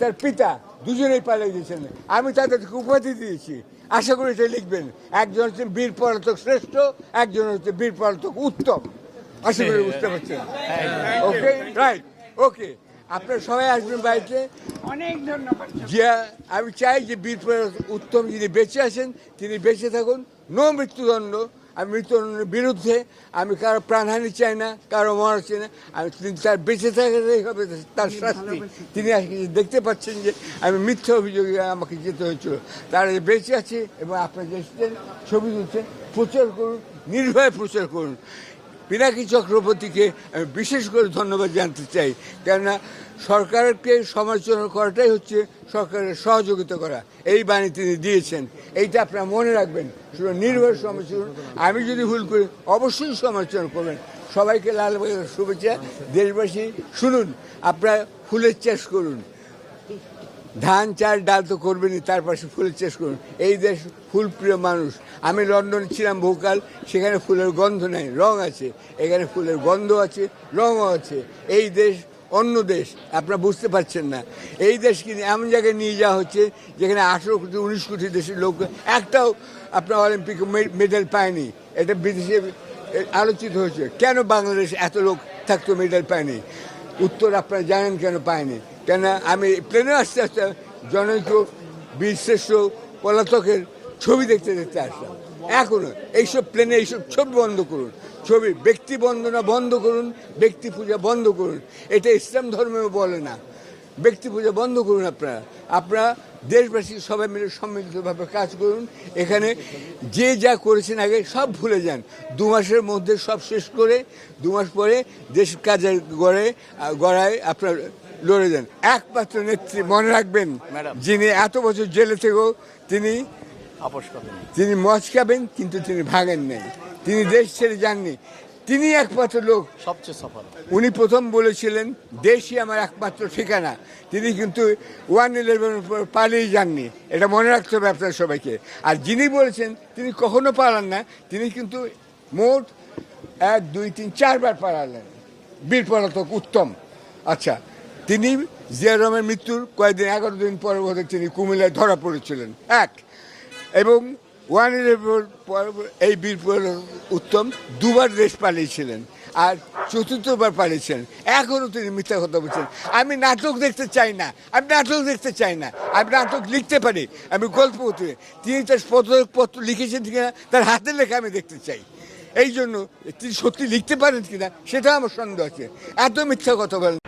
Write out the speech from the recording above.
তার পিতা দুজনেই পালিয়ে গেছেন। আমি তাদেরকে উপাধি দিয়েছি। আশা করি এটা লিখবেন। একজন হচ্ছে বীর পলাতক শ্রেষ্ঠ একজন হচ্ছে বীর পলাতক উত্তম। আশা করি বুঝতে পারছেন? ওকে রাইট ওকে আপনারা সবাই আসবেন বাড়িতে। অনেক ধন্যবাদ যে আমি চাই যে বীর উত্তম যিনি বেঁচে আছেন তিনি বেঁচে থাকুন। নো মৃত্যুদণ্ড। আমি মৃত্যুদণ্ডের বিরুদ্ধে আমি কারও প্রাণহানি চাই না কারও মরা চাই না। আমি তিনি তার বেঁচে থাকতেই হবে তার শাস্তি। তিনি আজকে দেখতে পাচ্ছেন যে আমি মিথ্যে অভিযোগে আমাকে যেতে হয়েছিল। তারা বেঁচে আছে এবং আপনার যে ছবি তুলছেন প্রচার করুন নির্ভয়ে প্রচার করুন। পিনাকি চক্রবর্তীকে আমি বিশেষ করে ধন্যবাদ জানতে চাই। কেননা সরকারকে সমালোচনা করাটাই হচ্ছে সরকারের সহযোগিতা করা। এই বাণী তিনি দিয়েছেন। এইটা আপনারা মনে রাখবেন। শুধু নির্ভয় সমালোচনা। আমি যদি ভুল করি, অবশ্যই সমালোচনা করবেন। সবাইকে লাল শুভেচ্ছা। দেশবাসী, শুনুন। আপনারা ফুলের চাষ করুন। ধান, চাল, ডাল তো করবেনই, তার পাশে ফুলের চাষ করুন। এই দেশ ফুল প্রিয় মানুষ। আমি লন্ডনে ছিলাম বহুকাল, সেখানে ফুলের গন্ধ নেই, রং আছে। এখানে ফুলের গন্ধ আছে, রঙও আছে। এই দেশ অন্য দেশ, আপনারা বুঝতে পারছেন না। এই দেশকে নিয়ে এমন জায়গায় নিয়ে যাওয়া হচ্ছে, যেখানে আঠেরো কোটি, উনিশ কোটি দেশের লোক, একটাও আপনার অলিম্পিক মেডেল পায়নি। এটা বিদেশে আলোচিত হয়েছে। কেন বাংলাদেশ এত লোক থাকতো, মেডেল পায়নি? উত্তর আপনারা জানেন কেন পায়নি? কেন আমি প্লেনে আসতে আসতে জনৈক বীরশ্রেষ্ঠ পলাতকের ছবি দেখতে দেখতে আসলাম। এখনও এইসব প্লেনে এইসব ছবি বন্ধ করুন। ছবি ব্যক্তি বন্দনা বন্ধ করুন, ব্যক্তি পূজা বন্ধ করুন। এটা ইসলাম ধর্মেও বলে না। ব্যক্তি পূজা বন্ধ করুন আপনারা। আপনারা দেশবাসী সবাই মিলে সম্মিলিতভাবে কাজ করুন। এখানে যে যা করেছেন আগে সব ভুলে যান। দু মাসের মধ্যে সব শেষ করে, দু মাস পরে দেশ কাজের গড়ে, গড়ায় আপনার লড়ে যান একমাত্র নেত্রী মনে রাখবেন ম্যাডাম। যিনি এত বছর জেলে থেকেও তিনি তিনি মদ খাবেন কিন্তু তিনি ভাগেন নাই। তিনি দেশ ছেড়ে যাননি। তিনি একমাত্র লোক। সবচেয়ে সফল। উনি প্রথম বলেছিলেন দেশই আমার একমাত্র ঠিকানা। তিনি কিন্তু ওয়ান ইলেভেনের পর পালিয়ে যাননি। এটা মনে রাখতে হবে আপনার সবাইকে। আর যিনি বলেছেন তিনি কখনো পালান না। তিনি কিন্তু মোট এক দুই তিন চারবার পালালেন। বীর পলাতক উত্তম। আচ্ছা তিনি জিয়া রহমের মৃত্যুর কয়েকদিন, এগারো দিন পরে বোধ তিনি কুমিল্লায় ধরা পড়েছিলেন। এক, এবং ওয়ান এই বীর উত্তম দুবার দেশ পালিয়েছিলেন আর চতুর্থবার পালিয়েছেন। এখনও তিনি মিথ্যা কথা বলছেন। আমি নাটক দেখতে চাই না, আমি নাটক দেখতে চাই না, আমি নাটক লিখতে পারি, আমি গল্প হতে তিনি তার পত্র লিখেছেন কিনা, তার হাতের লেখা আমি দেখতে চাই। এই জন্য তিনি সত্যি লিখতে পারেন কিনা সেটা আমার সন্দেহ আছে। এত মিথ্যা কথা বলেন।